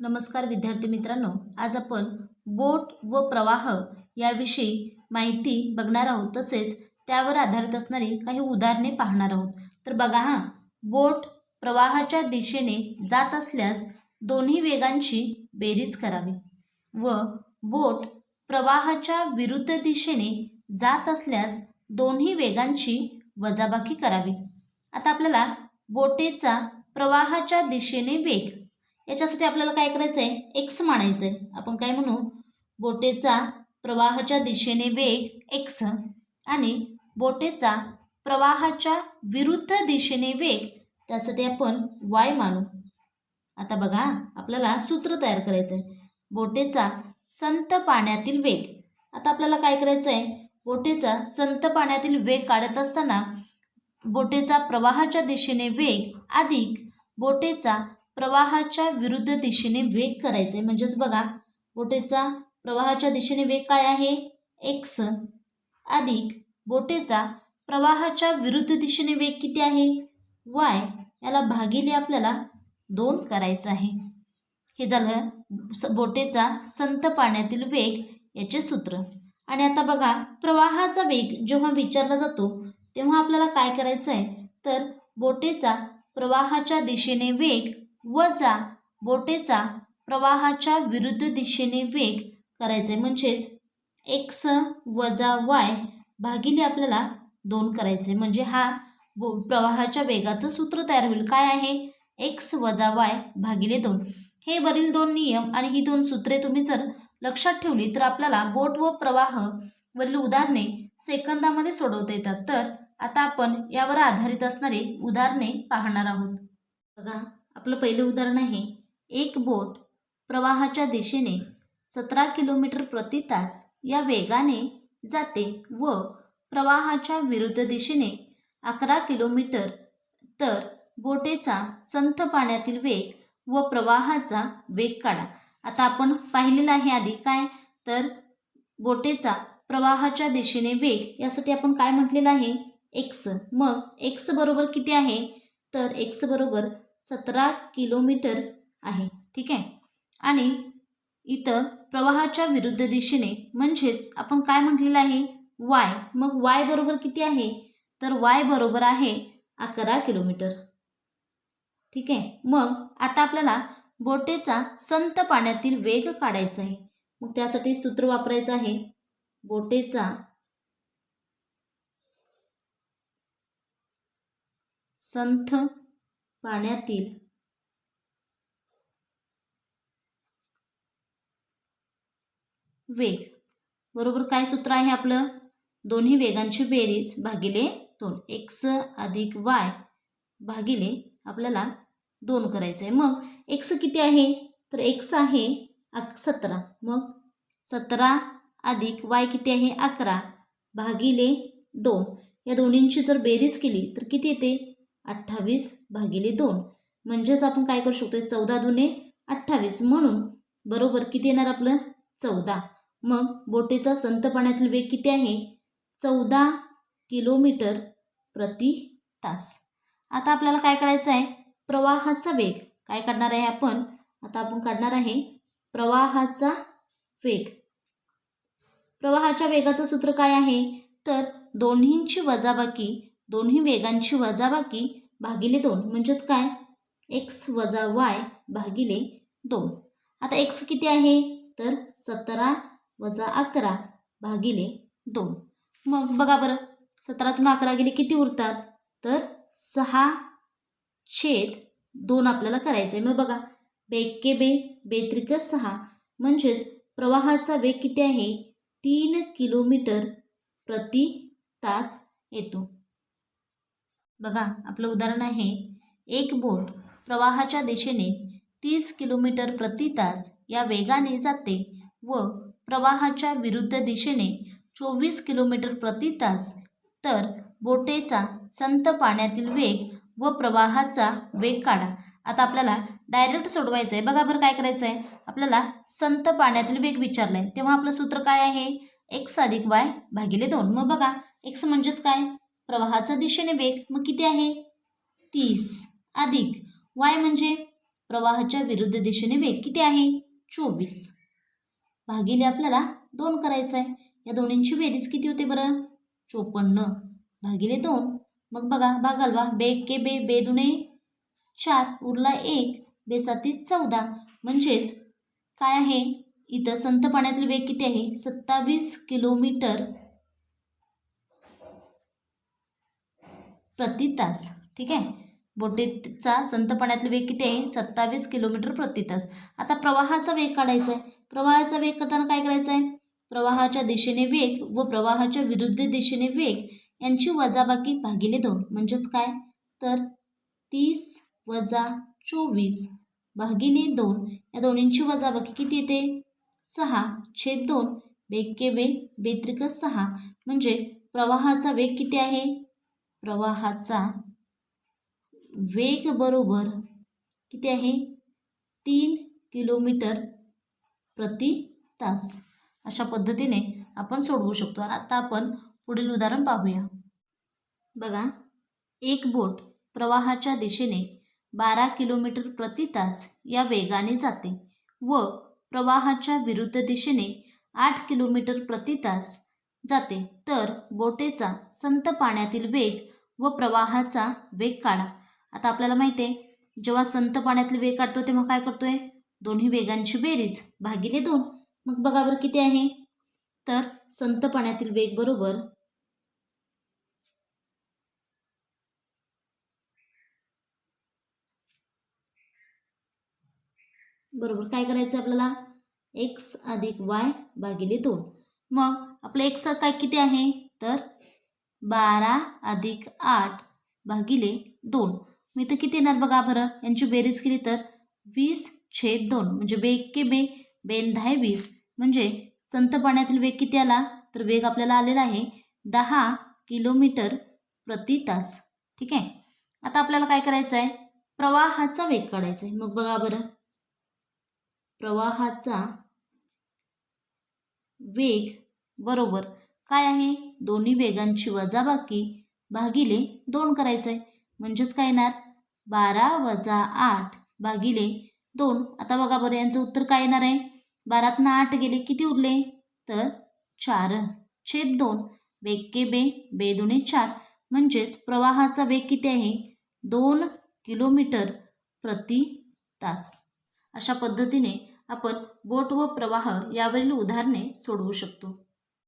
नमस्कार विद्यार्थी मित्रांनो आज आपण बोट व प्रवाह याविषयी माहिती बघणार आहोत. तसेच त्यावर आधारित असणारी काही उदाहरणे पाहणार आहोत. तर बघा हां बोट प्रवाहाच्या दिशेने जात असल्यास दोन्ही वेगांची बेरीज करावी व बोट प्रवाहाच्या विरुद्ध दिशेने जात असल्यास दोन्ही वेगांची वजाबाकी करावी. आता आपल्याला बोटेचा प्रवाहाच्या दिशेने वेग याच्यासाठी आपल्याला काय करायचं आहे एक्स मानायचं आहे आपण काय म्हणू? बोटेचा प्रवाहाच्या दिशेने वेग एक्स आणि बोटेचा प्रवाहाच्या विरुद्ध दिशेने वेग त्यासाठी आपण वाय मानू. आता बघा आपल्याला सूत्र तयार करायचं आहे बोटेचा संत पाण्यातील वेग. आता आपल्याला काय करायचं आहे बोटेचा संत पाण्यातील वेग काढत असताना बोटेचा प्रवाहाच्या दिशेने वेग अधिक बोटेचा प्रवाहाच्या विरुद्ध दिशेने वेग करायचा. आहे म्हणजेच बघा बोटेचा प्रवाहाच्या दिशेने वेग काय आहे? एक्स अधिक बोटेचा प्रवाहाच्या विरुद्ध दिशेने वेग किती आहे? वाय याला भागिले आपल्याला दोन करायचं आहे. हे झालं स बोटेचा संत पाण्यातील वेग याचे सूत्र. आणि आता बघा प्रवाहाचा वेग जेव्हा विचारला जातो तेव्हा आपल्याला काय करायचं आहे तर बोटेचा प्रवाहाच्या दिशेने वेग वजा बोटेचा प्रवाहाच्या विरुद्ध दिशेने वेग करायचे. म्हणजेच एक्स वजा वाय भागिले आपल्याला दोन करायचे. म्हणजे हा बो प्रवाहाच्या वेगाचं सूत्र तयार होईल. काय आहे? एक्स वजा वाय भागिले दोन. हे वरील दोन नियम आणि ही दोन सूत्रे तुम्ही जर लक्षात ठेवली तर आपल्याला बोट व प्रवाह वरील उदाहरणे सेकंदामध्ये सोडवता येतात. तर आता आपण यावर आधारित असणारी उदाहरणे पाहणार आहोत. बघा आपलं पहिलं उदाहरण आहे एक बोट प्रवाहाच्या दिशेने सतरा किलोमीटर प्रति तास या वेगाने जाते व प्रवाहाच्या विरुद्ध दिशेने अकरा किलोमीटर तर बोटेचा संथ पाण्यातील वेग व प्रवाहाचा वेग काढा. आता आपण पाहिलेलं आहे आधी काय? तर बोटेचा प्रवाहाच्या दिशेने वेग यासाठी आपण काय म्हटलेलं आहे? एक्स. मग एक्स बरोबर किती आहे? तर एक्स बरोबर सतरा किलोमीटर आहे. ठीक आहे? आणि इथं प्रवाहाच्या विरुद्ध दिशेने म्हणजेच आपण काय म्हटलेलं आहे? वाय मग वाय बरोबर किती आहे? तर वाय बरोबर आहे अकरा किलोमीटर. ठीक आहे? मग आता आपल्याला बोटेचा संत पाण्यातील वेग काढायचा आहे. मग त्यासाठी सूत्र वापरायचं आहे. बोटेचा संथ पाण्यातील वेग. बरोबर काय सूत्र आहे आपलं? दोन्ही वेगांची बेरीज भागिले दोन. एक्स अधिक वाय भागिले आपल्याला दोन करायचं आहे मग एक्स किती आहे? तर एक्स आहे अक सतरा. मग सतरा अधिक वाय किती आहे? अकरा भागिले दोन. या दोन्हींची जर बेरीज केली तर किती येते? अठ्ठावीस भागिले दोन. म्हणजेच आपण काय करू शकतो चौदा दुने अठ्ठावीस. म्हणून बरोबर किती येणार आपलं? चौदा. मग बोटेचा संत पाण्यातील वेग किती आहे? चौदा किलोमीटर प्रति तास. आता आपल्याला काय करायचं आहे? प्रवाहाचा वेग. काय काढणार आहे आपण? आता आपण काढणार आहे प्रवाहाचा वेग. प्रवाहाच्या वेगाचं सूत्र काय आहे? तर दोन्हींची वजाबाकी दोन्ही वेगांची वजाबाकी भागिले दोन. म्हणजेच काय? एक्स वजा वाय भागिले दोन. आता एक्स किती आहे? तर सतरा वजा अकरा भागिले दोन. मग बघा बरं. सतरातून अकरा गेले किती उरतात? तर सहा छेद दोन आपल्याला करायचं आहे. मग बघा. बेके बे बेत्रिक सहा. म्हणजेच प्रवाहाचा वेग किती आहे? तीन किलोमीटर प्रति तास येतो. बघा आपलं उदाहरण आहे. एक बोट प्रवाहाच्या दिशेने तीस किलोमीटर प्रति तास या वेगाने जाते व प्रवाहाच्या विरुद्ध दिशेने चोवीस किलोमीटर प्रति तास. तर बोटेचा संत पाण्यातील वेग व प्रवाहाचा वेग काढा. आता आपल्याला डायरेक्ट सोडवायचं आहे बघा बरं काय करायचं आहे आपल्याला संत पाण्यातील वेग विचारला आहे तेव्हा आपलं सूत्र काय आहे? एक्स अधिक वाय भागिले दोन. मग बघा एक्स म्हणजेच काय? प्रवाहाचा दिशेने वेग मग किती आहे? तीस. अधिक. वाय म्हणजे? प्रवाहाच्या विरुद्ध दिशेने वेग किती आहे? चोवीस. भागिले आपल्याला दोन करायचं आहे या दोन्हींची बेरीज किती होते बरं? चोपन्न. भागिले दोन. मग बघा भागाल वा बे के बे बे दुने. चार. उरला एक. बेसाती चौदा. म्हणजेच काय आहे? इथं संत पाण्यातील वेग किती आहे? सत्तावीस किलोमीटर प्रति तास ठीक आहे? बोटीचा संत वेग किती आहे? सत्तावीस किलोमीटर प्रति तास. आता प्रवाहाचा वेग काढायचा आहे. प्रवाहाचा वेग करताना काय करायचं आहे? प्रवाहाच्या दिशेने वेग व प्रवाहाच्या विरुद्ध दिशेने वेग यांची वजाबाकी भागिले दोन. म्हणजेच काय? तर तीस वजा चोवीस भागिले दोन. या दोन्हींची वजाबाकी किती येते? सहा छेद दोन. बेके बे बेत्रिक सहा. म्हणजे प्रवाहाचा वेग किती आहे? प्रवाहाचा वेग बरोबर किती आहे? तीन किलोमीटर प्रति तास. अशा पद्धतीने आपण सोडवू शकतो. आता आपण पुढील उदाहरण पाहूया. बघा एक बोट प्रवाहाच्या दिशेने बारा किलोमीटर प्रति तास या वेगाने जाते व प्रवाहाच्या विरुद्ध दिशेने आठ किलोमीटर प्रति तास जाते. तर बोटेचा संत पाण्यातील वेग व प्रवाहाचा वेग काढा. आता आपल्याला माहिती आहे जेव्हा संत पाण्यातील वेग काढतो तेव्हा काय करतोय? दोन्ही वेगांची बेरीज भागिले दोन. मग बघा बरं किती आहे? तर संत पाण्यातील वेग बरोबर बरोबर काय करायचं आपल्याला? एक्स अधिक वाय भागिले दोन. मग आपलं एक काय किती आहे? तर बारा अधिक आठ भागिले दोन. मी तर किती येणार बघा बरं? यांची बेरीज केली तर वीस छेद दोन. म्हणजे वेग के बे बेन दहा वीस. म्हणजे संत पाण्यातील वेग किती आला? तर वेग आपल्याला आलेला आहे दहा किलोमीटर प्रति तास. ठीक आहे? आता आपल्याला काय करायचं आहे प्रवाहाचा वेग काढायचा आहे. मग बघा बरं. प्रवाहाचा वेग बरोबर. काय आहे? दोन्ही वेगांची वजाबाकी भागिले दोन करायचं आहे म्हणजेच काय येणार? बारा वजा आठ भागिले दोन. आता बघा बरं यांचं उत्तर काय येणार आहे? बारातनं आठ गेले किती उरले? तर चार. छेद दोन. वेग के बे बे दुने चार. म्हणजेच प्रवाहाचा वेग किती आहे? दोन किलोमीटर प्रति तास. अशा पद्धतीने आपण बोट व प्रवाह यावरील उदाहरणे सोडवू शकतो.